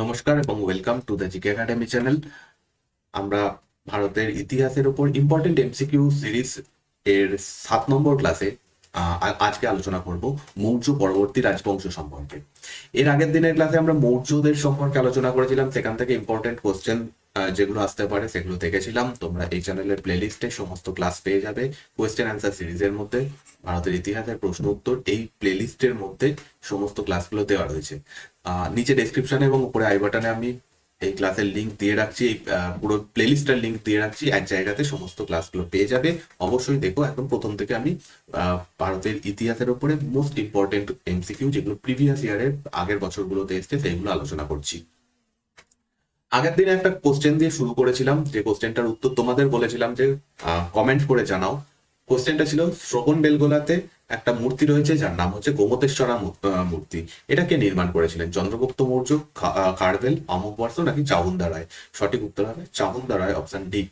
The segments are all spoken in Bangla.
নমস্কার এবং welcome to the GK academy channel আমরা ভারতের ইতিহাসের উপর ইম্পর্টেন্ট এমসিকিউ সিরিজ এর সাত নম্বর ক্লাসে আজকে আলোচনা করব মৌর্য পরবর্তী রাজবংশ সম্পর্কে। এর আগের দিনের ক্লাসে আমরা মৌর্যদের সম্পর্কে আলোচনা করেছিলাম। সেখান থেকে ইম্পর্টেন্ট কোশ্চেন যেগুলো আসতে পারে সেগুলো দেখেছিলাম। তোমরা এই চ্যানেলের প্লেলিস্টে সমস্ত ক্লাস পেয়ে যাবে কোয়েশ্চেন অ্যান্সার সিরিজের মধ্যে। ভারতের ইতিহাসের প্রশ্ন উত্তর এই প্লেলিস্টের মধ্যে সমস্ত ক্লাসগুলো দেওয়া রয়েছে। নিচে ডেসক্রিপশনে এবং উপরে আই বাটনে আমি এই ক্লাসের লিঙ্ক দিয়ে রাখছি, এই পুরো প্লেলিস্টের লিঙ্ক দিয়ে রাখছি। এক জায়গাতে সমস্ত ক্লাসগুলো পেয়ে যাবে। অবশ্যই দেখো একদম প্রথম থেকে আমি ভারতের ইতিহাসের উপরে মোস্ট ইম্পর্টেন্ট এমসিকিউ যেগুলো প্রিভিয়াস ইয়ারের আগের বছরগুলোতে এসছে সেইগুলো আলোচনা করছি। আগের দিনে একটা কোশ্চেন দিয়ে শুরু করেছিলাম, যে কোশ্চেনটার উত্তর তোমাদের বলেছিলাম যে কমেন্ট করে জানাও। কোশ্চেনটা ছিল, শ্রবণ বেলগোলাতে একটা মূর্তি রয়েছে যার নাম হচ্ছে গোমতেশ্বরা মূর্তি। এটাকে নির্মাণ করেছিলেন চন্দ্রগুপ্ত মৌর্য খারবেল অমুকবর্ষ নাকি চাউন্দা রায়। সঠিক উত্তর হবে চাউন্দা রায় অপশন ডি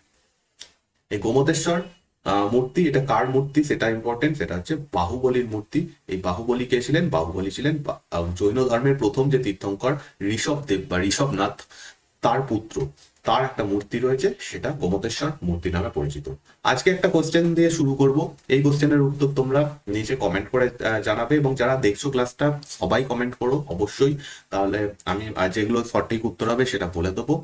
এই গোমতেশ্বর মূর্তি, এটা কার মূর্তি? সেটা ইম্পর্টেন্ট সেটা হচ্ছে বাহুবলীর মূর্তি। এই বাহুবলী কে ছিলেন? বাহুবলী ছিলেন জৈন ধর্মের প্রথম যে তীর্থঙ্কর ঋষভ দেব বা ঋষভনাথ, তার পুত্র। তার একটা মূর্তি রয়েছে, সেটা গোমতেশ্বর মূর্তি নামে পরিচিত। আজকে একটা কোশ্চেন দিয়ে শুরু করব। এই কোশ্চেনের উত্তর তোমরা নিচে কমেন্ট করে জানাবে এবং যারা দেখছ ক্লাসটা সবাই কমেন্ট করো, অবশ্যই। তাহলে আমি যেগুলো সঠিক উত্তর হবে সেটা বলে দেবো।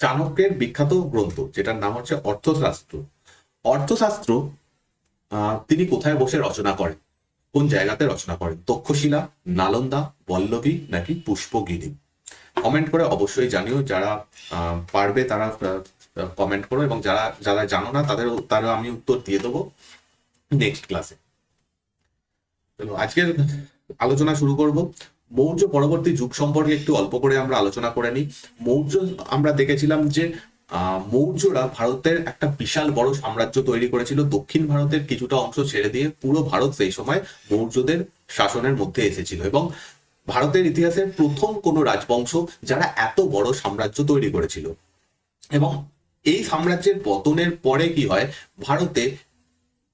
চাণক্যের বিখ্যাত গ্রন্থ, যেটার নাম হচ্ছে অর্থশাস্ত্র। অর্থশাস্ত্র তিনি কোথায় বসে রচনা করেন? কোন জায়গাতে রচনা করেন? তক্ষশিলা, নালন্দা, বল্লভী নাকি পুষ্পগিরি? কমেন্ট করে অবশ্যই জানিও, যারা পারবে তারা কমেন্ট করো এবং যারা যারা জানো না তাদের, তারা আমি উত্তর দিয়ে দেবো নেক্সট ক্লাসে আজকের আলোচনা শুরু করব। মৌর্য পরবর্তী যুগ সম্পর্কে একটু অল্প করে আমরা আলোচনা করে নিই। মৌর্য, আমরা দেখেছিলাম যে মৌর্যরা ভারতের একটা বিশাল বড় সাম্রাজ্য তৈরি করেছিল। দক্ষিণ ভারতের কিছুটা অংশ ছেড়ে দিয়ে পুরো ভারত সেই সময় মৌর্যদের শাসনের মধ্যে এসেছিল এবং ভারতের ইতিহাসের প্রথম কোনো রাজবংশ যারা এত বড় সাম্রাজ্য তৈরি করেছিল। এবং এই সাম্রাজ্যের পতনের পরে কি হয়, ভারতে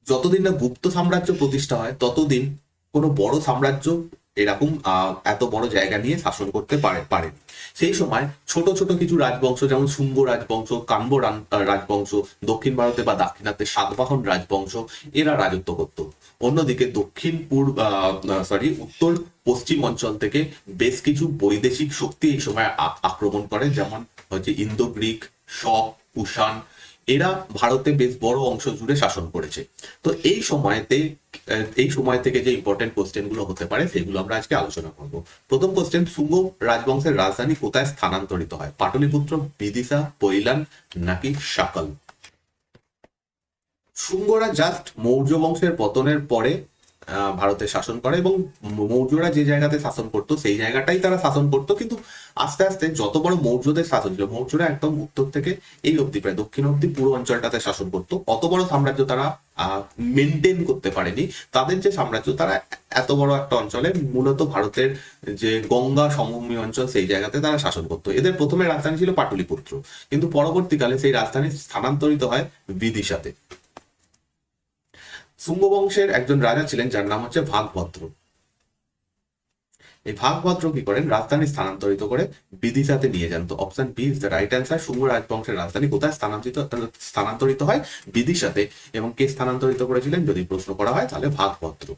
যতদিন না গুপ্ত সাম্রাজ্য প্রতিষ্ঠা হয়, ততদিন কোনো বড় সাম্রাজ্য এরকম এত বড় জায়গা নিয়ে শাসন করতে পারে, পারেনি। সেই সময় ছোট ছোট কিছু রাজবংশ, যেমন শুঙ্গ রাজবংশ কাম্ব রাজবংশ, দক্ষিণ ভারতে বা দাক্ষিণাত্যে সাতবাহন রাজবংশ, এরা রাজত্ব করত। অন্যদিকে দক্ষিণ পূর্ব সরি উত্তর পশ্চিম অঞ্চল থেকে বেশ কিছু বৈদেশিক শক্তি এই সময় আক্রমণ করে, যেমন হচ্ছে ইন্দো গ্রিক শক, কুষাণ এরা ভারতে বেশ বড় অংশ জুড়ে শাসন করেছে। তো এই সময়তে, এই সময় থেকে যে ইম্পর্টেন্ট কোশ্চেনগুলো হতে পারে, সেগুলো আমরা আজকে আলোচনা করব। প্রথম কোশ্চেন শুঙ্গ রাজবংশের রাজধানী কোথায় স্থানান্তরিত হয়? পাটলিপুত্র, বিদিশা পৈলান নাকি সাকল? শুঙ্গরা জাস্ট মৌর্য বংশের পতনের পরে ভারতে শাসন করে এবং মৌর্যরা যে জায়গাতে শাসন করতো, সেই জায়গাটাই তারা শাসন করতো। কিন্তু আস্তে আস্তে যত বড় মৌর্যদের শাসন ছিল, মৌর্যরা একদম উত্তর থেকে এই অব্দি প্রায় দক্ষিণ অব্দি পুরো অঞ্চলটাতে শাসন করতো। অত বড় সাম্রাজ্য তারা মেনটেন করতে পারেনি। তাদের যে সাম্রাজ্য, তারা এত বড় একটা অঞ্চলে মূলত ভারতের যে গঙ্গা সমভূমি অঞ্চল, সেই জায়গাতে তারা শাসন করতো। এদের প্রথমে রাজধানী ছিল পাটলিপুত্র। কিন্তু পরবর্তীকালে সেই রাজধানী স্থানান্তরিত হয় বিদিশাতে। শুঙ্গ বংশের একজন রাজা ছিলেন যার নাম হচ্ছে ভাগভদ্র। এই ভাগভদ্র কি করেন? রাজধানী স্থানান্তরিত করে বিদিশাতে নিয়ে যান। তো option B is the right answer Shunga রাজবংশের রাজধানী কোথায় স্থানান্তরিত স্থানান্তরিত হয়? বিদিশাতে। এবং কে স্থানান্তরিত করেছিলেন? যদি প্রশ্ন করা হয়, তাহলে ভাগভদ্র।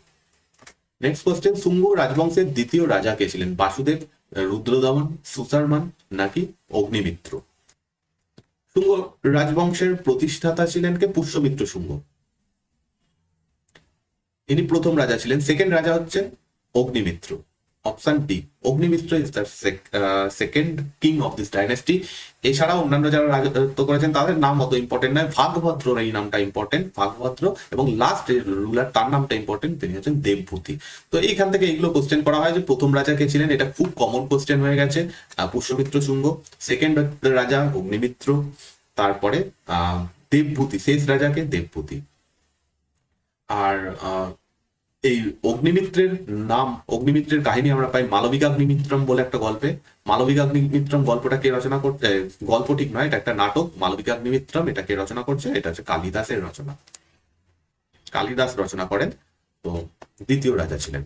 নেক্সট কোশ্চেন শুঙ্গ রাজবংশের দ্বিতীয় রাজা কে ছিলেন? বাসুদেব, রুদ্রদমন সুসারমান নাকি অগ্নিমিত্র? শুঙ্গ রাজবংশের প্রতিষ্ঠাতা ছিলেন কে? পুষ্যমিত্র শুঙ্গ। ইনি প্রথম রাজা ছিলেন। সেকেন্ড রাজা হচ্ছেন Agnimitra. Option D Agnimitra is the second king of this dynasty এছাড়াও অন্যান্য যারা রাজত্ব করেছেন, তাদের নাম অত ইম্পর্টেন্ট নয়। ভাগভদ্র এই নামটা ইম্পর্টেন্ট ভাগভদ্র। এবং লাস্ট রুলার তার নামটা ইম্পর্টেন্ট তিনি হচ্ছেন দেবভূতি। তো এইখান থেকে এইগুলো কোশ্চেন করা হয় যে প্রথম রাজা কে ছিলেন, এটা খুব কমন কোশ্চেন হয়ে গেছে। পুষ্যমিত্র শুঙ্গ সেকেন্ড রাজা অগ্নিমিত্র, তারপরে দেবভূতি, শেষ রাজাকে দেবভূতি। আর এই অগ্নিমিত্রের নাম, অগ্নিমিত্রের কাহিনী আমরা পাই মালবিকাগ্নিমিত্রম বলে একটা গল্পে। মালবিকাগ্নিমিত্রম গল্পটা কে রচনা করছে গল্প ঠিক নয়, এটা একটা নাটক। মালবিকাগ্নিমিত্রম এটা কে রচনা করছে, এটা হচ্ছে কালিদাসের রচনা। কালিদাস রচনা করেন, তো দ্বিতীয় রাজা ছিলেন।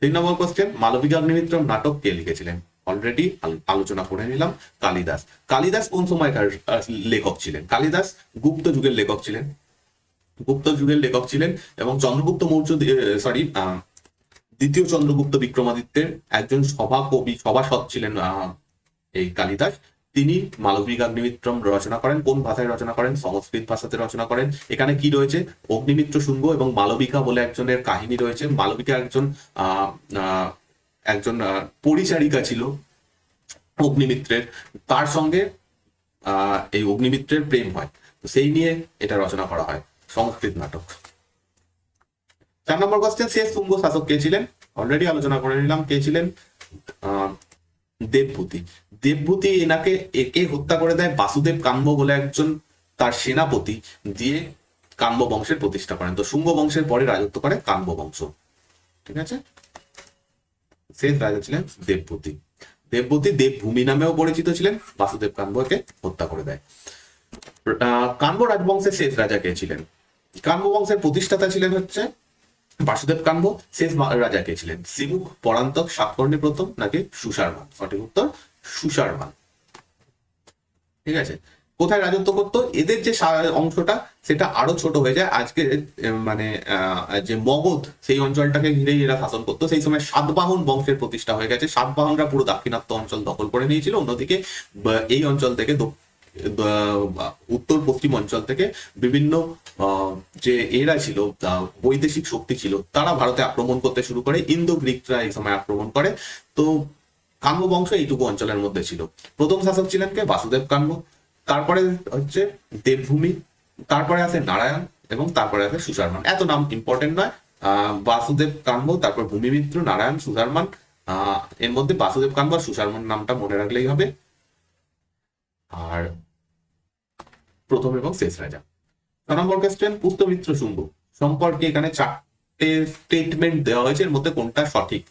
তিন নম্বর কোশ্চেন মালবিকাগ্নিমিত্রম নাটক কে লিখেছিলেন? অলরেডি আলোচনা করে নিলাম, কালিদাস। কালিদাস কোন সময়কার লেখক ছিলেন? কালিদাস গুপ্ত যুগের লেখক ছিলেন। গুপ্ত যুগের লেখক ছিলেন এবং চন্দ্রগুপ্ত মৌর্য সরি দ্বিতীয় চন্দ্রগুপ্ত বিক্রমাদিত্যের একজন সভা কবি সভাসদ ছিলেন এই কালিদাস। তিনি মালবিকাগ্নিমিত্রম রচনা করেন, কোন ভাষায় রচনা করেন? সংস্কৃত ভাষাতে রচনা করেন। এখানে কি রয়েছে? অগ্নিমিত্র শুঙ্গ এবং মালবিকা বলে একজনের কাহিনী রয়েছে। মালবিকা একজন একজন পরিচারিকা ছিল অগ্নিমিত্রের। তার সঙ্গে এই অগ্নিমিত্রের প্রেম হয়। তো সেই নিয়ে এটা রচনা করা হয়। সংস্কৃত নাটক। চার নম্বর কোশ্চেন শেষ শুঙ্গ শাসক কে ছিলেন? অলরেডি আলোচনা করে নিলাম, কে ছিলেন? দেবভূতি দেবভূতি এনাকে একে হত্যা করে দেয় বাসুদেব কাম্ব বলে একজন তার সেনাপতি দিয়ে কাম্ব বংশের প্রতিষ্ঠা করেন। তো শুঙ্গ বংশের পরে রাজত্ব করে কাম্ব বংশ। ঠিক আছে? শেষ রাজা ছিলেন দেবভূতি দেবভূতি দেবভূমি নামেও পরিচিত ছিলেন, বাসুদেব কাম্বকে হত্যা করে দেয়। কাম্ব রাজবংশের শেষ রাজা কে ছিলেন? কাম্ব বংশের প্রতিষ্ঠাতা ছিলেন হচ্ছে বাসুদেব কাম্ব শেষ রাজা কে ছিলেন? সিমুখ পরান্তক সাতকর্ণী প্রথম নাকি সুশারমান সঠিক উত্তর সুশারমান ঠিক আছে? কোথায় রাজত্ব করতো? এদের যে অংশটা, সেটা আরও ছোট হয়ে যায়। আজকে মানে যে মগধ, সেই অঞ্চলটাকে ঘিরেই এরা শাসন করতো। সেই সময় সাতবাহন বংশের প্রতিষ্ঠা হয়ে গেছে। সাতবাহনরা পুরো দাক্ষিণাত্য অঞ্চল দখল করে নিয়েছিল। অন্যদিকে এই অঞ্চল থেকে উত্তর পশ্চিম অঞ্চল থেকে বিভিন্ন যে এরা ছিল বৈদেশিক শক্তি ছিল তারা ভারতে আক্রমণ করতে শুরু করে ইন্দো গ্রিকরা এই সময় আক্রমণ করে। তো কাম্য বংশ এইটুকু অঞ্চলের মধ্যে ছিল। প্রথম শাসক ছিলেন কে? বাসুদেব কাম্য। তারপরে হচ্ছে দেবভূমি তারপরে আছে নারায়ণ এবং তারপরে আছে সুশারমান। এত নাম ইম্পর্টেন্ট নয়। আহ, বাসুদেব কাম্য তারপর ভূমিমিত্র নারায়ণ সুশারমান আহ, এর মধ্যে বাসুদেব কাম্য আর সুশারমান নামটা মনে রাখলেই হবে। আর প্রথম এবং শেষ রাজা। ছ নম্বর কোয়েশ্চেন পুত্রমিত্র শুঙ্গ সম্পর্কে এখানে চারটে স্টেটমেন্ট দেওয়া হয়েছে, এর মধ্যে কোনটা সঠিক?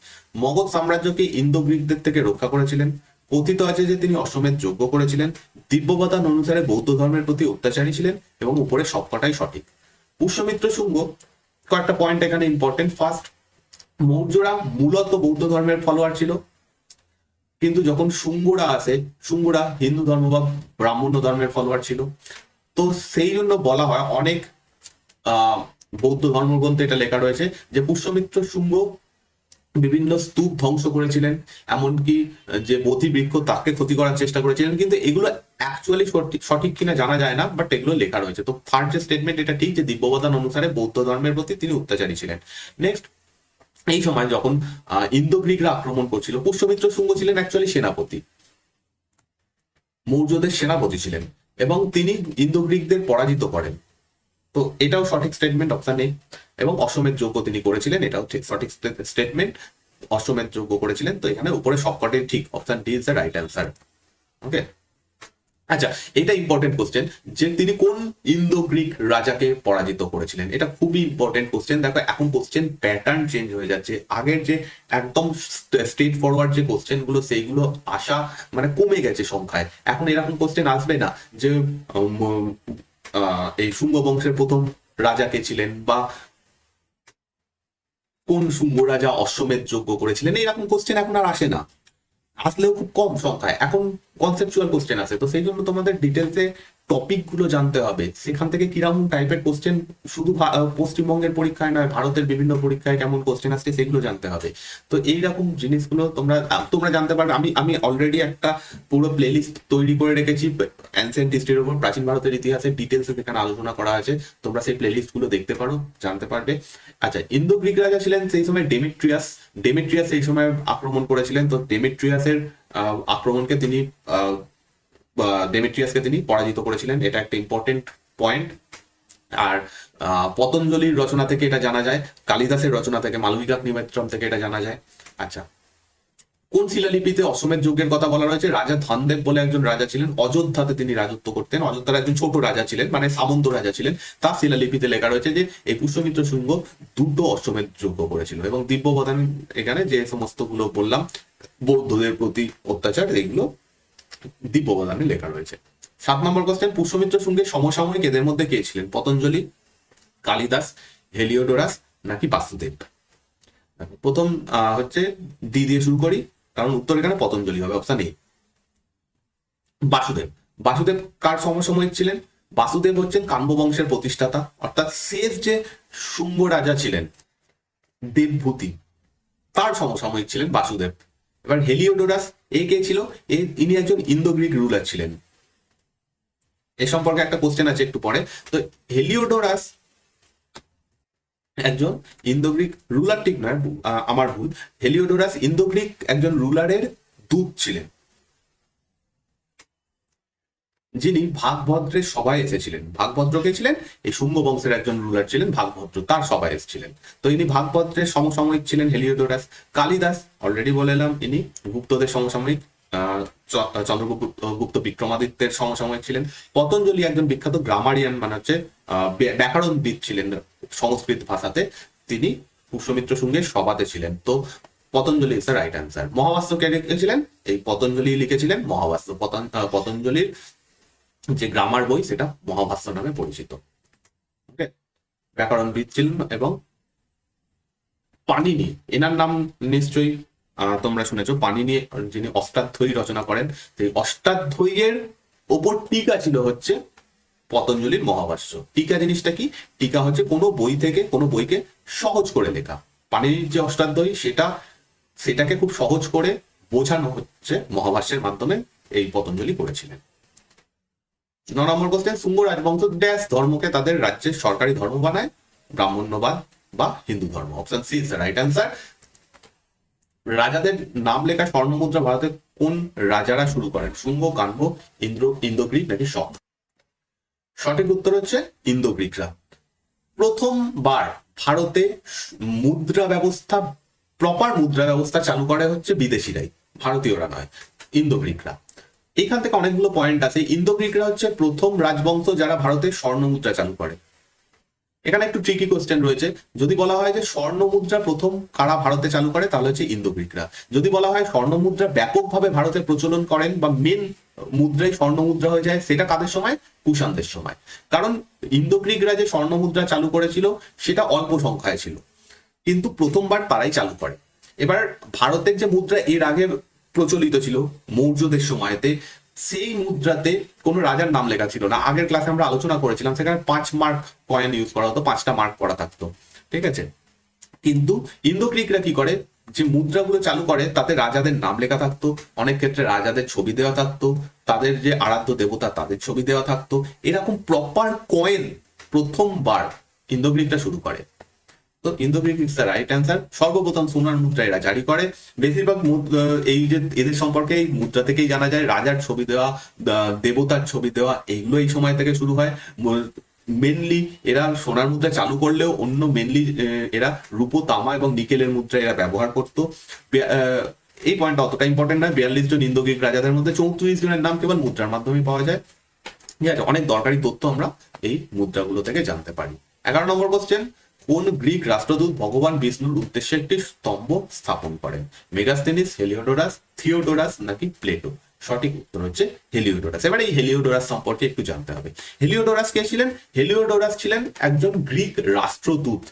মগধ সাম্রাজ্যকে ইন্দো গ্রিকদের থেকে রক্ষা করেছিলেন। কথিত আছে যে তিনি অশ্বমেধ যোগ্য করেছিলেন। দিব্যবাদান অনুসারে বৌদ্ধ ধর্মের প্রতি অত্যাচারী ছিলেন এবং উপরে সবকটাই সঠিক। পুষ্যমিত্র শুঙ্গ কয়েকটা পয়েন্ট এখানে ইম্পর্টেন্ট ফার্স্ট মৌর্যরা মূলত বৌদ্ধ ধর্মের ফলোয়ার ছিল। কিন্তু যখন শুঙ্গরা আসে, শুঙ্গরা হিন্দু ধর্ম বা ব্রাহ্মণ্য ধর্মের ফলোয়ার ছিল। তো সেই জন্য বলা হয়, অনেক বৌদ্ধ ধর্মগ্রন্থে এটা লেখা রয়েছে যে পুষ্যমিত্র শুঙ্গ বিভিন্ন স্তূপ ধ্বংস করেছিলেন, এমনকি যে বোধি বৃক্ষ তাকে ক্ষতি করার চেষ্টা করেছিলেন, কিন্তু এগুলো অ্যাকচুয়ালি সঠিক কিনা জানা যায় না বাট এগুলো লেখা রয়েছে। তো ফার্স্ট যে স্টেটমেন্ট এটা ঠিক যে দিব্যবদান অনুসারে বৌদ্ধ ধর্মের প্রতি তিনি অত্যাচারী ছিলেন। নেক্সট এই সময় যখন ইন্দো গ্রিকরা আক্রমণ করছিল, পুষ্যমিত্র শুঙ্গ ছিলেন অ্যাকচুয়ালি সেনাপতি। মৌর্যদের সেনাপতি ছিলেন এবং তিনি ইন্দো গ্রিকদের পরাজিত করেন। তো এটাও সঠিক স্টেটমেন্ট অপশন নেই এবং অশ্বমেধ যোগ্য তিনি করেছিলেন, এটাও ঠিক সঠিক স্টেটমেন্ট অশ্বমেধ যোগ্য করেছিলেন, তো এখানে উপরে সবকটাই ঠিক option D is the right answer okay আচ্ছা এটা ইম্পর্টেন্ট কোশ্চেন যে তিনি কোন ইন্দো গ্রিক রাজাকে পরাজিত করেছিলেন? এটা খুবই ইম্পর্টেন্ট কোশ্চেন দেখো, এখন কোশ্চেন প্যাটার্ন চেঞ্জ হয়ে যাচ্ছে। আগের যে একদম স্ট্রেট ফরওয়ার্ড যে কোশ্চেনগুলো, সেইগুলো আসা মানে কমে গেছে সংখ্যায়। এখন এরকম কোশ্চেন আসবে না যে এই শুঙ্গ বংশের প্রথম রাজা কে ছিলেন বা কোন শুঙ্গ রাজা অশ্বমেধ যোগ্য করেছিলেন? এইরকম কোশ্চেন এখন আর আসে না। আসলেও খুব কম সংখ্যায়। এখন কনসেপচুয়াল কোশ্চেন আছে তো সেই জন্য তোমাদের ডিটেলসে টপিকগুলো জানতে হবে। সেখান থেকে কীরকম টাইপের কোশ্চেন শুধু পশ্চিমবঙ্গের পরীক্ষায় নয়, ভারতের বিভিন্ন পরীক্ষায় কেমন কোশ্চেন আসছে সেগুলো জানতে হবে। তো এইরকম জিনিসগুলো তোমরা তোমরা জানতে পারবে। আমি আমি অলরেডি একটা পুরো প্লেলিস্ট তৈরি করে রেখেছি। অ্যানসেন্ট হিস্ট্রির উপর, প্রাচীন ভারতের ইতিহাসের ডিটেলসে সেখানে আলোচনা করা আছে। তোমরা সেই প্লেলিস্টগুলো দেখতে পারো, জানতে পারবে। আচ্ছা ইন্দো গ্রিক রাজা ছিলেন সেই সময় ডেমিট্রিয়াস ডেমিট্রিয়াস সেই সময় আক্রমণ করেছিলেন। তো ডেমিট্রিয়াসের আক্রমণকে তিনি ডেমিট্রিয়াসকে তিনি পরাজিত করেছিলেন, এটা একটা ইম্পর্টেন্ট পয়েন্ট আর পতঞ্জলির রচনা থেকে এটা জানা যায়, কালিদাসের রচনা থেকে মালবিকাক নিমেত্রম থেকে এটা জানা যায়। আচ্ছা কোন শিলালিপিতে অশ্বমেধ যজ্ঞের কথা বলা রয়েছে? রাজা ধনদেব বলে একজন রাজা ছিলেন, অযোধ্যাতে তিনি রাজত্ব করতেন। অযোধ্যার একজন ছোট রাজা ছিলেন মানে সামন্ত রাজা ছিলেন। তার শিলালিপিতে লেখা রয়েছে যে, এই পুষ্যমিত্র শুঙ্গ দুটো অশ্বমেধ যজ্ঞ করেছিল এবং দিব্যবদান এখানে যে সমস্তগুলো বললাম, বৌদ্ধদের প্রতি অত্যাচার, এগুলো দিব্যবদানে লেখা রয়েছে। সাত নম্বর কোশ্চেন পুষ্যমিত্র শুঙ্গের সমসাময়িক এদের মধ্যে কে ছিলেন? পতঞ্জলি, কালিদাস, হেলিওডোরাস নাকি বাসুদেব? প্রথম হচ্ছে ডি দিয়ে শুরু করি, কারণ উত্তর এখানে পতঞ্জলি হবে অপশন এ বাসুদেব। বাসুদেব কার সমসাময়িক ছিলেন? বাসুদেব হচ্ছেন কাম্য বংশের প্রতিষ্ঠাতা, অর্থাৎ শেষ যে শুঙ্গ রাজা ছিলেন, দেবভূতি, তার সমসাময়িক ছিলেন বাসুদেব। এবার হেলিওডোরাস এ কে ছিল? ইনি একজন ইন্দো গ্রিক রুলার ছিলেন। এ সম্পর্কে একটা কোশ্চেন আছে একটু পরে। তো হেলিওডোরাস একজন ইন্দো গ্রিক রুলার ঠিক নয় আমার ভুল। হেলিওডোরাস ইন্দো গ্রিক একজন রুলারের দূত ছিলেন। যিনি ভাগভদ্রের সভায় এসেছিলেন। ভাগভদ্র কে ছিলেন? এই শুঙ্গ বংশের একজন রুলার ছিলেন ভাগভদ্র, তার সভায় এসেছিলেন। তো ইনি ভাগভদ্রের সমসাময়িক ছিলেন হেলিওডোরাস। কালিদাস অলরেডি বলে এলাম, ইনি গুপ্তদের সমসাময়িক চন্দ্রগুপ্ত, গুপ্ত বিক্রমাদিত্যের সমসাময়িক ছিলেন। পতঞ্জলি একজন বিখ্যাত গ্রামারিয়ান মানে হচ্ছে ব্যাকরণবিদ ছিলেন সংস্কৃত ভাষাতে। তিনি পুষ্যমিত্র সঙ্গে সভাতে ছিলেন। তো Patanjali is the right answer Mahabhashya কে লিখেছিলেন এই পতঞ্জলি লিখেছিলেন মহাবাস্য পতঞ্জলির যে গ্রামার বই সেটা মহাভাষ্য নামে পরিচিত। ওকে ব্যাকরণবিদ ছিলেন এবং পানিনি এনার নাম নিশ্চয়ই তোমরা শুনেছো পানিনি যিনি অষ্টাধ্যায়ী রচনা করেন সেই অষ্টাধ্যায়ীর ওপর টিকা ছিল হচ্ছে পতঞ্জলির মহাভাষ্য। টিকা জিনিসটা কি? টিকা হচ্ছে কোনো বই থেকে কোনো বইকে সহজ করে লেখা। পানিনির যে অষ্টাধ্যায়ী সেটা সেটাকে খুব সহজ করে বোঝানো হচ্ছে মহাভাষ্যের মাধ্যমে এই পতঞ্জলি করেছিলেন নম্বর কোশ্চেন শুঙ্গ রাজবংশ ড্যাশ ধর্মকে তাদের রাজ্যের সরকারি ধর্ম বানায়, ব্রাহ্মণ্যবাদ বা হিন্দু ধর্ম। Option C is right answer রাজাদের নাম লেখা স্বর্ণমুদ্রা ভারতে কোন রাজারা শুরু করেন? শুঙ্গ কানভ ইন্দ্র, ইন্দোগ্রিক নাকি শক? সঠিক উত্তর হচ্ছে ইন্দোগ্রিকরা। প্রথমবার ভারতে মুদ্রা ব্যবস্থা প্রপার মুদ্রা ব্যবস্থা চালু করে হচ্ছে বিদেশিরাই, ভারতীয়রা নয়, ইন্দোগ্রিকরা। এখান থেকে অনেকগুলো পয়েন্ট আছে। ইন্দোগ্রিকরা হচ্ছে প্রথম রাজবংশ যারা ভারতে স্বর্ণ মুদ্রা চালু করে। এখানে একটু ট্রিকি কোশ্চেন রয়েছে। যদি বলা হয় যে স্বর্ণ মুদ্রা প্রথম কারা ভারতে চালু করে, তাহলে হচ্ছে ইন্দোগ্রিকরা। যদি বলা হয় স্বর্ণ মুদ্রা ব্যাপকভাবে ভারতে প্রচলন করেন বা মেন মুদ্রাই স্বর্ণ মুদ্রা হয়ে যায়, সেটা কাদের সময়? কুষাণদের সময়। কারণ ইন্দোগ্রিকরা যে স্বর্ণ মুদ্রা চালু করেছিল, সেটা অল্প সংখ্যায় ছিল। কিন্তু প্রথমবার তারাই চালু করে। এবার ভারতের যে মুদ্রা, এর আগে প্রচলিত ছিল মৌর্যদের সময়তে। সেই মুদ্রাতে কোনো রাজার নাম লেখা ছিল না। আগের ক্লাসে আমরা আলোচনা করেছিলাম, সেখানে পাঁচ মার্ক কয়েন ইউজ করা হতো, পাঁচটা মার্ক করা থাকতো। ঠিক আছে? কিন্তু ইন্দো গ্রিকরা কি করে? যে মুদ্রাগুলো চালু করে, তাতে রাজাদের নাম লেখা থাকতো, অনেক ক্ষেত্রে রাজাদের ছবি দেওয়া থাকতো, তাদের যে আরাধ্য দেবতা, তাদের ছবি দেওয়া থাকতো। এরকম প্রপার কয়েন প্রথমবার ইন্দো গ্রিকরা শুরু করে। তো Indo Greek the right answer. সর্বপ্রথম সোনার মুদ্রা এরা জারি করে। বেশিরভাগ এই যে এদের সম্পর্কে এই মুদ্রা থেকেই জানা যায়, রাজার ছবি দেওয়া দেবতার ছবি দেওয়া এইগুলো এই সময় থেকে শুরু হয়। মেনলি এরা সোনার মুদ্রা চালু করলেও অন্য মেনলি এরা রূপো, তামা এবং নিকেলের মুদ্রা এরা ব্যবহার করতো। এই পয়েন্টটা অতটা ইম্পর্টেন্ট নয়। বিয়াল্লিশ জন ইন্দো রাজাদের মধ্যে চৌত্রিশ জনের নাম কেবল মুদ্রার মাধ্যমে পাওয়া যায়। ঠিক আছে, অনেক দরকারি তথ্য আমরা এই মুদ্রাগুলো থেকে জানতে পারি। এগারো নম্বর কোশ্চেন কোন গ্রিক রাষ্ট্রদূত ভগবান বিষ্ণুর উদ্দেশ্যে একটি স্তম্ভ স্থাপন করেন? মেগাস্টেনিস হেলিওডোরাস, থিওডোরাস নাকি প্লেটো? সঠিক উত্তর হচ্ছে হেলিওডোরাস। এবার এই হেলিওডোরাস সম্পর্কে একটু জানতে হবে। হেলিওডোরাস কে ছিলেন? হেলিওডোরাস ছিলেন একজন গ্রিক রাষ্ট্রদূত।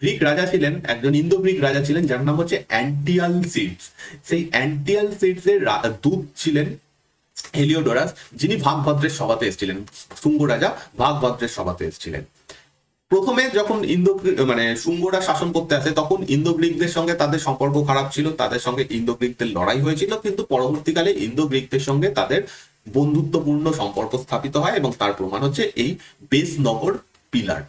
গ্রিক রাজা ছিলেন, একজন ইন্দো গ্রিক রাজা ছিলেন, যার নাম হচ্ছে অ্যান্টিয়াল সিডস। সেই অ্যান্টিয়াল সিডস এর দূত ছিলেন হেলিওডোরাস, যিনি ভাগভদ্রের সভাতে এসেছিলেন। শুঙ্গ রাজা ভাগভদ্রের সভাতে এসেছিলেন। প্রথমে যখন ইন্দো মানে শুঙ্গরা শাসন করতে আসে, তখন ইন্দো গ্রিকদের সঙ্গে তাদের সম্পর্ক খারাপ ছিল, তাদের সঙ্গে ইন্দো গ্রিকদের লড়াই হয়েছিল, কিন্তু পরবর্তীকালে ইন্দো গ্রিকদের সঙ্গে তাদের বন্ধুত্বপূর্ণ সম্পর্ক স্থাপিত হয় এবং তার প্রমাণ হচ্ছে এই বেসনগর পিলার।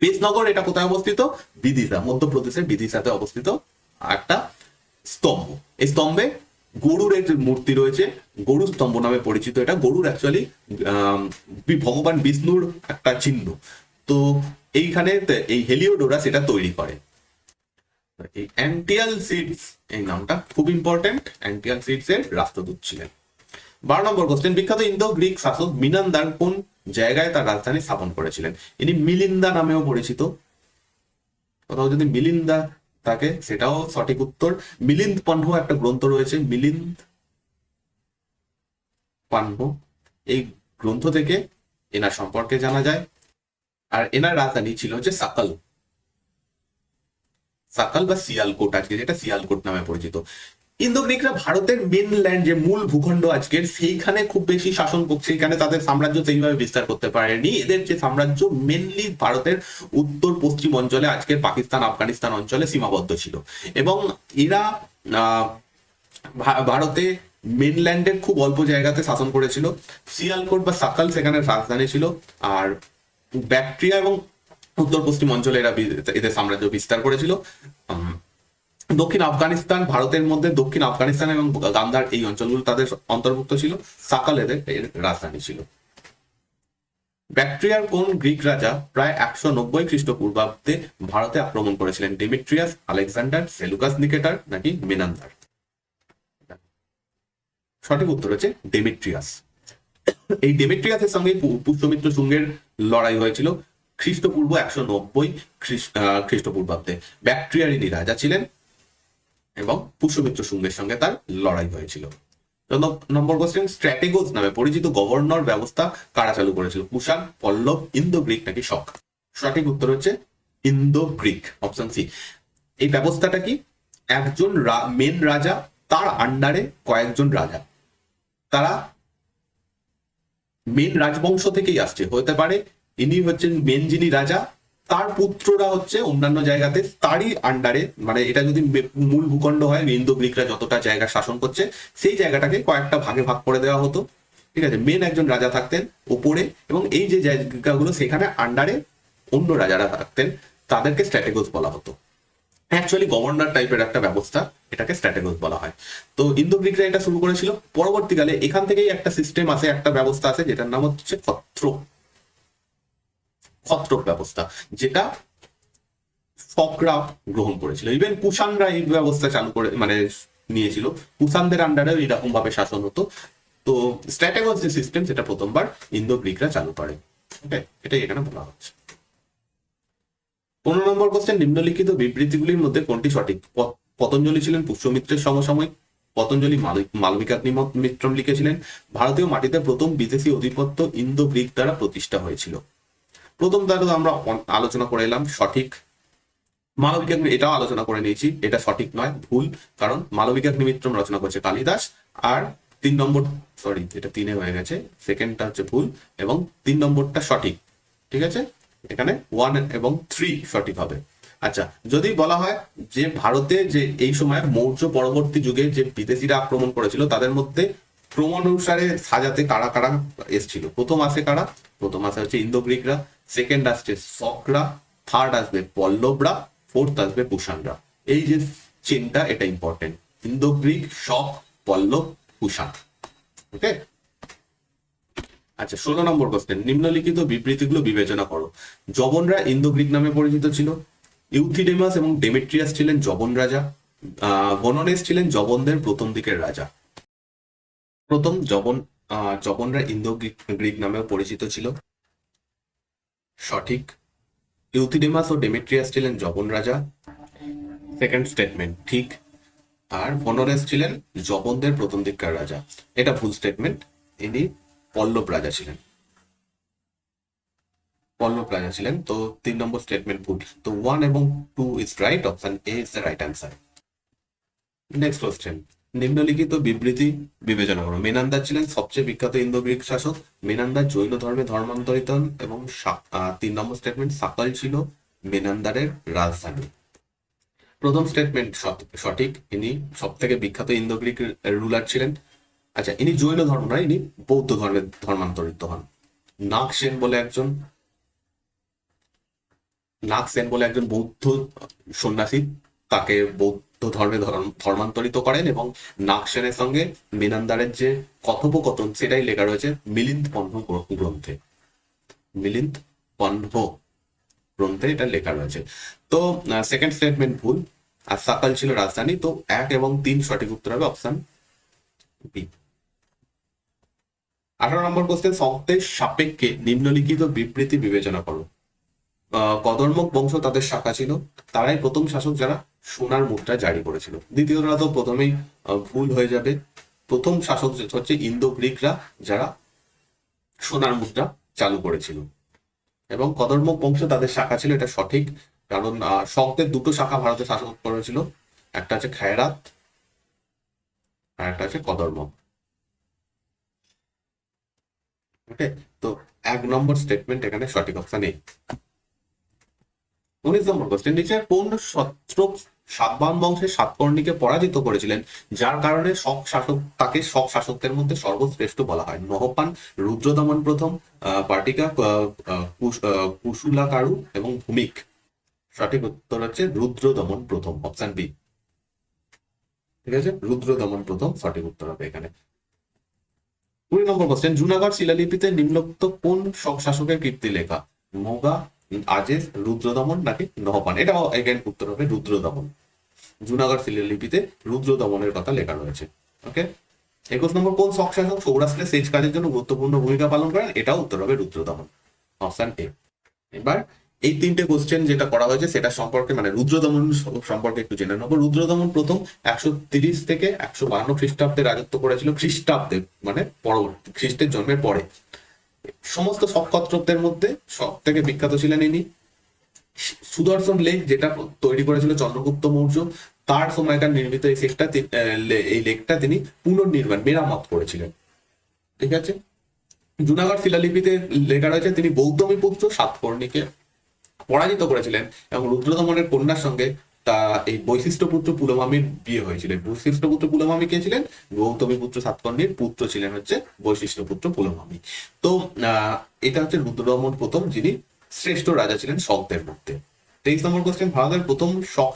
বেসনগর এটা কোথায় অবস্থিত? বিদিশা, মধ্যপ্রদেশের বিদিশাতে অবস্থিত একটা স্তম্ভ। এই স্তম্ভে গরুর একটি মূর্তি রয়েছে গরু স্তম্ভ নামে পরিচিত এটা। গরুর অ্যাকচুয়ালি ভগবান বিষ্ণুর একটা চিহ্ন। তো এইখানে এই হেলিওডোরাস এটা তৈরি করে। এই অ্যান্টিয়াল সিডস, এই নামটা খুব ইম্পর্টেন্ট অ্যান্টিয়াল সিডস এর রাষ্ট্রদূত ছিলেন। বারো নম্বর কোশ্চেন বিখ্যাত ইন্দো গ্রিক শাসক মিনান্দার কোন জায়গায় তার রাজধানী স্থাপন করেছিলেন? ইনি মিলিন্দা নামেও পরিচিত। কোথাও যদি মিলিন্দা থাকে, সেটাও সঠিক উত্তর। মিলিন্দ পান্হ একটা গ্রন্থ রয়েছে, মিলিন্দ পান্হ এই গ্রন্থ থেকে এনার সম্পর্কে জানা যায়। আর এনার রাজধানী ছিল হচ্ছে সাকাল। সাকাল বা সিয়ালকোট আজকে, যেটা সিয়ালকোট নামে পরিচিত। ইন্দো ভারতের মেনল্যান্ড যে মূল ভূখণ্ড আজকের, সেইখানে খুব বেশি শাসন করছে। এখানে তাদের সাম্রাজ্য সেইভাবে বিস্তার করতে পারেনি। এদের যে সাম্রাজ্য মেনলি ভারতের উত্তর, পশ্চিম অঞ্চলে, আজকের পাকিস্তান, আফগানিস্তান অঞ্চলে সীমাবদ্ধ ছিল। এবং এরা ভারতে মেনল্যান্ডের খুব অল্প জায়গাতে শাসন করেছিল। সিয়ালকোট বা সাকাল সেখানে রাজধানী ছিল। আর ব্যাকট্রিয়া এবং উত্তর পশ্চিম অঞ্চলে এরা এদের সাম্রাজ্য বিস্তার করেছিল। দক্ষিণ আফগানিস্তান, ভারতের মধ্যে দক্ষিণ আফগানিস্তান এবং গান্ধার এই অঞ্চলগুলো তাদের অন্তর্ভুক্ত ছিল। সাকাল এদের এর রাজধানী ছিল। ব্যাকট্রিয়ার কোন গ্রিক রাজা প্রায় একশো নব্বই খ্রিস্টপূর্বাব্দে ভারতে আক্রমণ করেছিলেন? ডেমিট্রিয়াস, আলেকজান্ডার, সেলুকাস নিকেটার নাকি মেনান্দার? সঠিক উত্তর হচ্ছে ডেমিট্রিয়াস। এই ডেমিট্রিয়াসের সঙ্গে পু- পুষ্যমিত্র শুঙ্গের লড়াই হয়েছিল খ্রিস্টপূর্ব একশো নব্বই খ্রিস্টপূর্বাব্দে। ব্যাকট্রিয়ার ইনি রাজা ছিলেন এবং পুষ্যমিত্র শুঙ্গের সঙ্গে তার লড়াই হয়েছিল। নম্বর কোশ্চেন স্ট্র্যাটেগোস নামে পরিচিত গভর্নর ব্যবস্থা কারা চালু করেছিল? কুষাণ, পল্লব ইন্দো গ্রিক নাকি শক? সঠিক উত্তর হচ্ছে ইন্দো গ্রিক অপশন সি এই ব্যবস্থাটা কি? একজন মেন রাজা, তার আন্ডারে কয়েকজন রাজা। তারা মেন রাজবংশ থেকেই আসছে। হতে পারে ইনি হচ্ছেন মেন যিনি রাজা, তার পুত্ররা হচ্ছে অন্যান্য জায়গাতে তারই আন্ডারে মানে এটা যদি মূল ভূখণ্ড হয় ইন্দো গ্রিকরা যতটা জায়গা শাসন করছে, সেই জায়গাটাকে কয়েকটা ভাগে ভাগ করে দেওয়া হতো। ঠিক আছে মেন একজন রাজা থাকতেন ওপরে এবং এই যে জায়গাগুলো সেখানে আন্ডারে অন্য রাজারা থাকতেন, তাদেরকে স্ট্র্যাটেগোস বলা হতো। অ্যাকচুয়ালি গভর্নর টাইপের একটা ব্যবস্থা, এটাকে স্ট্র্যাটেগোস বলা হয়। তো ইন্দো গ্রিকরা এটা শুরু করেছিল। পরবর্তীকালে এখান থেকেই একটা সিস্টেম আছে একটা ব্যবস্থা আছে যেটার নাম হচ্ছে ক্ষত্র ক্ষত্রক ব্যবস্থা, যেটা ফকরা গ্রহণ করেছিল। ইভেন কুষাণরা এই ব্যবস্থা চালু করে মানে নিয়েছিল। কুষাণদের আন্ডারেও এরকম ভাবে শাসন হতো। তো স্ট্র্যাটেগস যে সিস্টেম সেটা প্রথমবার ইন্দো গ্রিকরা চালু করে। এটাই এখানে বলা হচ্ছে। পনেরো নম্বর কোশ্চেন নিম্নলিখিত বিবৃতিগুলির মধ্যে কোনটি সঠিক? পতঞ্জলি ছিলেন পুষ্যমিত্রের সমসাময়িক, পতঞ্জলি মালবিক- মালবিকা নিম- মিত্রম লিখেছিলেন, ভারতীয় মাটিতে প্রথম বিদেশি অধিপত্য ইন্দো গ্রিক দ্বারা প্রতিষ্ঠা হয়েছিল। প্রথম দ্বারা আমরা আলোচনা করে এলাম, সঠিক। মালবিকাগ্নি এটাও আলোচনা করে নিয়েছি, এটা সঠিক নয়, ভুল, কারণ মালবিকাগ্নি মিত্রম রচনা করেছে কালিদাস, আর তিন নম্বর সরি এটা তিনে হয়ে গেছে সেকেন্ডটা হচ্ছে ভুল, এবং তিন নম্বরটা সঠিক, ঠিক আছে? এখানে ওয়ান এবং থ্রি সঠিক হবে। আচ্ছা যদি বলা হয় যে ভারতে যে এই সময় মৌর্য পরবর্তী যুগে যে বিদেশিরা আক্রমণ করেছিল, তাদের মধ্যে ক্রম অনুসারে সাজাতে কারা কারা এসছিল? প্রথম আসে কারা? প্রথম আসে হচ্ছে ইন্দো গ্রিকরা সেকেন্ড আসছে সকরা থার্ড আসবে পল্লবরা ফোর্থ আসবে কুষাণরা। এই যে চেনটা এটা important Indo Greek Shaka Pallava, Kushan. Okay আচ্ছা ষোলো নম্বর কোশ্চেন নিম্নলিখিত বিবৃতিগুলো বিবেচনা করো। জবনরা ইন্দো গ্রিক নামে পরিচিত ছিল। ইউথিডেমাস এবং ডেমেট্রিয়াস ছিলেন জবন রাজা। বননেস ছিলেন জবনদের প্রথম দিকের রাজা। প্রথম জবন জবনরা ইন্দো গ্রিক নামেও পরিচিত ছিল। সঠিক। ইউথিডেমাস ও ডেমেট্রিয়াস ছিলেন জবন রাজা। সেকেন্ড স্টেটমেন্ট, ঠিক। আর বনরেস ছিলেন জবনদের প্রথম দিককার রাজা। এটা ভুল স্টেটমেন্ট ইনি পল্লব রাজা ছিলেন। পল্লব রাজা ছিলেন, তো তিন নম্বর স্টেটমেন্ট ভুল। তো ওয়ান এবং two is right option A is the right answer next question নিম্নলিখিত বিবৃতি বিবেচনা করো। মেনান্দার ছিলেন সবচেয়ে বিখ্যাত ইন্দো গ্রিক শাসক। মেনান্দার জৈন ধর্মে ধর্মান্তরিত এবং তিন নম্বর স্টেটমেন্ট সাকাল ছিল মেনান্দারের রাজধানী। প্রথম স্টেটমেন্ট সঠিক। ইনি সব থেকে বিখ্যাত ইন্দো গ্রিক রুলার ছিলেন। আচ্ছা ইনি জৈন ধর্ম নয় ইনি বৌদ্ধ ধর্মে ধর্মান্তরিত হন। নাগ সেন বলে একজন, নাগ সেন বলে একজন বৌদ্ধ সন্ন্যাসী তাকে বৌদ্ধ ধর্মে ধর্ম- ধর্মান্তরিত করেন এবং নাগ সেনের সঙ্গে মিনান্দারের যে কথোপকথন, সেটাই লেখা রয়েছে মিলিন্দ পণ্য গ্রন্থে। মিলিন্দ পণ্য গ্রন্থে এটা লেখা রয়েছে। তো সেকেন্ড স্টেটমেন্ট ভুল। আর সাকাল ছিল রাজধানী, তো এক এবং তিন সঠিক উত্তর হবে অপশন বি আঠারো নম্বর কোশ্চেন শব্দের সাপেক্ষে নিম্নলিখিত বিবৃতি বিবেচনা করো। কদর্মক বংশ তাদের শাখা ছিল। তারাই প্রথম শাসক যারা সোনার মুদ্রা জারি করেছিল। দ্বিতীয়টা তো প্রথমেই ভুল হয়ে যাবে। প্রথম শাসক হচ্ছে ইন্দো গ্রিকরা যারা সোনার মুদ্রা চালু করেছিল। এবং কদর্মক বংশ তাদের শাখা ছিল এটা সঠিক। কারণ আহ, শকদের দুটো শাখা ভারতে শাসন করেছিল। একটা হচ্ছে খায়রাত আর একটা আছে কদর্ম ওকে তো এক নম্বর স্টেটমেন্ট এখানে সঠিক অপশন নেই উনিশ নম্বর কোশ্চেন নিচে কোন সত্রক সাতবাহন বংশের সাতকর্ণীকে পরাজিত করেছিলেন? যার কারণে শক শাসক তাকে শক শাসকদের মধ্যে সর্বশ্রেষ্ঠ বলা হয়। নহপান রুদ্রদমন প্রথম আহ, আহ, কুশুলাকারু এবং ভূমিক। সঠিক উত্তর হচ্ছে রুদ্রদমন প্রথম অপশন বি ঠিক আছে? রুদ্রদমন প্রথম সঠিক উত্তর হবে এখানে। কুড়ি নম্বর কোশ্চেন জুনাগড় শিলালিপিতে নিম্নোক্ত কোন শাসকের কীর্তি লেখা? মোগা আজেস রুদ্রদমন নাকি নহপান? এটাও এগেন উত্তর হবে রুদ্রদমন। জুনাগড় শিলালিপিতে রুদ্রদমনের কথা লেখা রয়েছে। ওকে একুশ নম্বর, কোন শাসক সৌরাষ্ট্রে সেচ কাজের জন্য গুরুত্বপূর্ণ ভূমিকা পালন করেন? এটাও উত্তর হবে রুদ্রদমন। অপশন এ এবার এই তিনটে কোশ্চেন যেটা করা হয়েছে, সেটা সম্পর্কে মানে রুদ্রদমন সম্পর্কে একটু জেনে নেব। রুদ্রদমন প্রথম একশো তিরিশ থেকে একশো বান্ন খ্রিস্টাব্দে রাজত্ব করেছিল, খ্রিস্টাব্দে মানে পরবর্তী, খ্রিস্টের জন্মের পরে। সমস্ত শকক্ষত্রকদের মধ্যে সব থেকে বিখ্যাত ছিলেন ইনি। সুদর্শন লেক যেটা তৈরি করেছিল চন্দ্রগুপ্ত মৌর্য, তার সময়কার নির্মিত এই লেকটা এই লেকটা তিনি পুনর্নির্মাণ, মেরামত করেছিলেন। ঠিক আছে? জুনাগড় শিলালিপিতে লেখা রয়েছে, তিনি গৌতমী পুত্র সাতকর্ণীকে পরাজিত করেছিলেন এবং রুদ্রদমনের কন্যার সঙ্গে তা এই বৈশিষ্ট্য পুত্র পুলমামির বিয়ে হয়েছিল। বৈশিষ্ট্য পুত্র পুলমামি কে ছিলেন? গৌতমী পুত্র সাতকর্ণীর পুত্র ছিলেন হচ্ছে বৈশিষ্ট্য পুত্র পুলমামি। তো আহ, এটা হচ্ছে রুদ্রদমন প্রথম যিনি শ্রেষ্ঠ রাজা ছিলেন শকদের মধ্যে। তেইশ নম্বর কোশ্চেন ভারতের প্রথম শক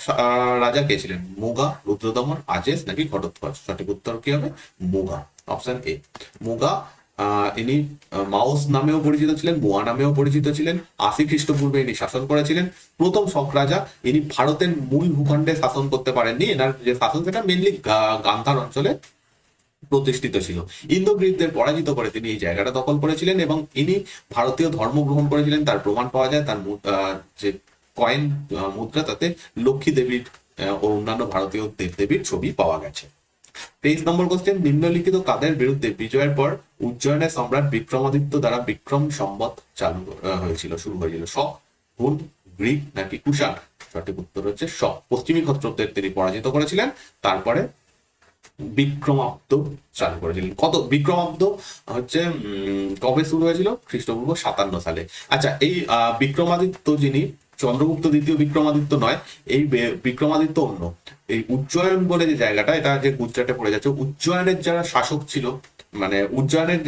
রাজা কে ছিলেন? মুগা রুদ্রদমন আজেস নাকি ঘটোৎকচ? সঠিক উত্তর কি হবে? মুগা। অপশন এ মুগা ইনি মাউস নামেও পরিচিত ছিলেন মোয়া নামেও পরিচিত ছিলেন, আশি খ্রিস্টপূর্বে ইনি শাসন করেছিলেন। প্রথম শক রাজা, ইনি ভারতের মূল ভূখণ্ডে শাসন করতে পারেননি, এনার যে শাসন সেটা মেনলি গান্ধার অঞ্চলে প্রতিষ্ঠিত ছিল। ইন্দো গ্রিকদের পরাজিত করে তিনি এই জায়গাটা দখল করেছিলেন এবং ইনি ভারতীয় ধর্ম গ্রহণ করেছিলেন, তার প্রমাণ পাওয়া যায়, তার যে কয়েন মুদ্রা, তাতে লক্ষ্মী দেবীর ও অন্যান্য ভারতীয় দেবদেবীর ছবি পাওয়া গেছে। তেইশ নম্বর কোশ্চেন নিম্নলিখিত কাদের বিরুদ্ধে বিজয়ের পর উজ্জয়নের সম্রাট বিক্রমাদিত্য দ্বারা বিক্রম সম্বত চালু হয়েছিল, শুরু হয়েছিল? শক হুন গ্রিক নাকি কুষাণ? সঠিক উত্তর হচ্ছে শক পশ্চিমী ক্ষত্রদের তিনি পরাজিত করেছিলেন, তারপরে বিক্রমাব্দ চালু করেছিলেন। কত? বিক্রমাব্দ হচ্ছে কবে শুরু হয়েছিল? খ্রিস্টপূর্ব সাতান্ন সালে। আচ্ছা এই বিক্রমাদিত্য যিনি চন্দ্রগুপ্ত দ্বিতীয় বিক্রমাদিত্য নয়, এই বিক্রমাদিত্য অন্য। এই উজ্জয়ন বলে যে জায়গাটা, এটা যে গুজরাটে পড়ে যাচ্ছে, উজ্জয়নের যারা শাসক ছিল মানে উজ্জয়নের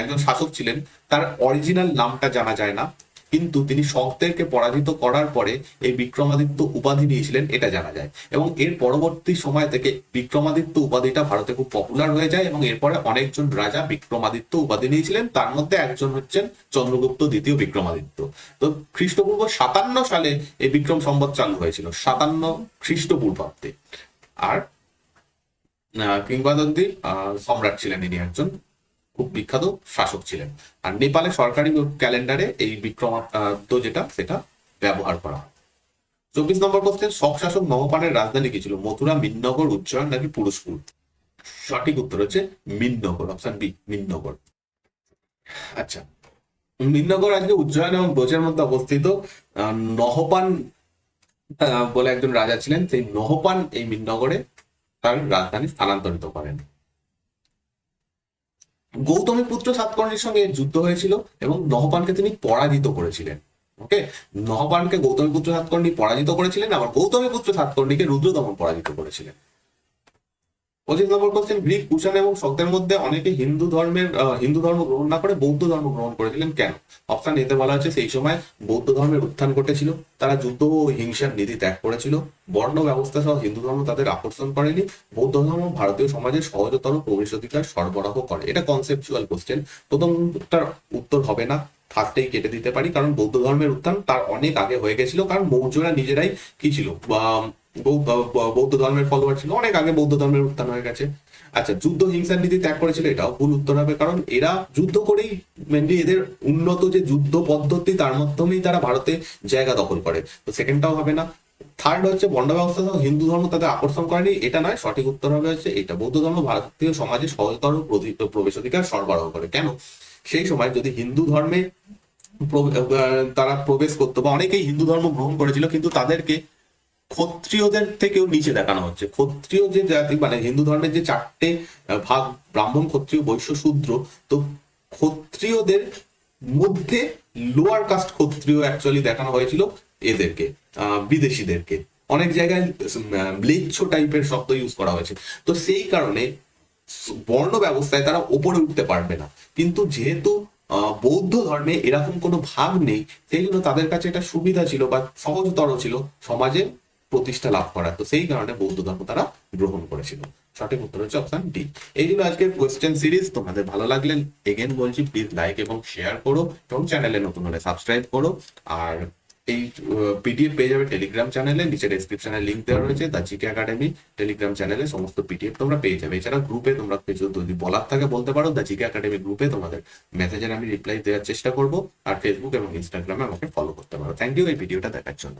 একজন শাসক ছিলেন, তার অরিজিনাল নামটা জানা যায় না। কিন্তু তিনি শকদেরকে পরাজিত করার পরে এই বিক্রমাদিত্য উপাধি নিয়েছিলেন এটা জানা যায়। এবং এর পরবর্তী সময় থেকে বিক্রমাদিত্য উপাধিটা ভারতে খুব পপুলার হয়ে যায় এবং এরপরে অনেকজন রাজা বিক্রমাদিত্য উপাধি নিয়েছিলেন তার মধ্যে একজন হচ্ছেন চন্দ্রগুপ্ত দ্বিতীয় বিক্রমাদিত্য। তো খ্রিস্টপূর্ব সাতান্ন সালে এই বিক্রম সম্বত চালু হয়েছিল সাতান্ন খ্রিস্টপূর্বাব্দে। আর কিংবদন্তি আহ, সম্রাট ছিলেন ইনি একজন। খুব বিখ্যাত শাসক ছিলেন। আর নেপালে সরকারি ক্যালেন্ডারে এই বিক্রমাদ্য যেটা, সেটা ব্যবহার করা হয়। চব্বিশ নম্বর কোশ্চেন শক শাসক নবপানের রাজধানী কি ছিল? মথুরা, মিন্নগর, উজ্জয়ন নাকি পুরুষপুর? সঠিক উত্তর হচ্ছে মিন্নগর অপশন বি মিন্নগর। আচ্ছা মিন্নগর আজকে উজ্জয়ন এবং ব্রজের মধ্যে অবস্থিত নহপান বলে একজন রাজা ছিলেন, সেই নহপান এই মিন্নগরে তার রাজধানী স্থানান্তরিত করেন। গৌতমী পুত্র সাতকর্ণীর সঙ্গে যুদ্ধ হয়েছিল এবং নহপানকে তিনি পরাজিত করেছিলেন। ওকে নহপানকে গৌতমী পুত্র সাতকর্ণী পরাজিত করেছিলেন, আবার গৌতমী পুত্র সাতকর্ণীকে রুদ্রদমন পরাজিত করেছিলেন। পঁচিশ নম্বর কোশ্চেন গ্রিক, কুষাণ এবং শকদের মধ্যে অনেকে হিন্দু ধর্মের হিন্দু ধর্ম গ্রহণ না করে বৌদ্ধ ধর্ম গ্রহণ করেছিলেন কেন? অপশন এতে বলা হচ্ছে সেই সময় বৌদ্ধ ধর্মের উত্থান ঘটেছিল, তারা যুদ্ধ ও হিংসার নীতি ত্যাগ করেছিল। বর্ণ ব্যবস্থা সহ হিন্দু ধর্ম তাদের আকর্ষণ করেনি, বৌদ্ধ ধর্ম ভারতীয় সমাজে সহজতর প্রবেশাধিকার সরবরাহ করে। এটা কনসেপচুয়াল কোশ্চেন প্রথমটার উত্তর হবে না ফার্স্টেই কেটে দিতে পারি, কারণ বৌদ্ধ ধর্মের উত্থান তার অনেক আগে হয়ে গেছিল, কারণ মৌর্যরা নিজেরাই কি ছিল? বৌদ্ধ ধর্মের ফলোয়ার ছিল, অনেক আগে বৌদ্ধ ধর্মের উত্থান হয়ে গেছে আচ্ছা যুদ্ধ হিংসার নীতি ত্যাগ করেছিল, এটাও ভুল উত্তর হবে, কারণ এরা যুদ্ধ করেই মেনলি এদের উন্নত যে যুদ্ধ পদ্ধতি, তার মাধ্যমেই তারা ভারতে জায়গা দখল করে। তো সেকেন্ডটাও হবে না। থার্ড হচ্ছে বর্ণ ব্যবস্থা হিন্দু ধর্ম তাদের আকর্ষণ করেনি, এটা নয়, সঠিক উত্তর হবে হচ্ছে, এটা বৌদ্ধ ধর্ম ভারতীয় সমাজে সহজতর প্রবেশ অধিকার সরবরাহ করে। কেন? সেই সময় যদি হিন্দু ধর্মে তারা প্রবেশ করতো, বা অনেকেই হিন্দু ধর্ম গ্রহণ করেছিল, কিন্তু তাদেরকে ক্ষত্রিয়দের থেকেও নিচে দেখানো হচ্ছে। ক্ষত্রিয় যে জাতি মানে হিন্দু ধর্মের যে চারটে ভাগ, ব্রাহ্মণ, ক্ষত্রিয়, বৈশ্য, শূদ্র, তো ক্ষত্রিয়দের মধ্যে লোয়ার কাস্ট ক্ষত্রিয় অ্যাকচুয়ালি দেখানো হয়েছিল এদেরকে বিদেশিদেরকে। অনেক জায়গায় ম্লেচ্ছ টাইপের শব্দ ইউজ করা হয়েছে। তো সেই কারণে বর্ণ ব্যবস্থায় তারা ওপরে উঠতে পারবে না। কিন্তু যেহেতু বৌদ্ধ ধর্মে এরকম কোনো ভাগ নেই, সেই জন্য তাদের কাছে এটা সুবিধা ছিল বা সহজতর ছিল সমাজে প্রতিষ্ঠা লাভ করার। তো সেই কারণে বৌদ্ধ ধর্ম তারা গ্রহণ করেছিল। সঠিক উত্তর হচ্ছে অপশন ডি এই জন্য আজকের কোয়েশ্চেন সিরিজ তোমাদের ভালো লাগলে এগেন বলছি প্লিজ লাইক এবং শেয়ার করো এবং চ্যানেলে নতুন হলে সাবস্ক্রাইব করো। আর এই পিডিএফ পেয়ে যাবে টেলিগ্রাম চ্যানেলে নিচে ডেসক্রিপশনে লিঙ্ক দেওয়া রয়েছে দ্য জিকে একাডেমি টেলিগ্রাম চ্যানেলে সমস্ত পিডিএফ তোমরা পেয়ে যাবে। এছাড়া গ্রুপে তোমরা কিছু যদি বলার থাকে বলতে পারো দ্য জিকে একাডেমি গ্রুপে তোমাদের মেসেজের আমি রিপ্লাই দেওয়ার চেষ্টা করব। আর ফেসবুক এবং ইনস্টাগ্রামে আমাকে ফলো করতে পারো। থ্যাংক ইউ এই ভিডিওটা দেখার জন্য।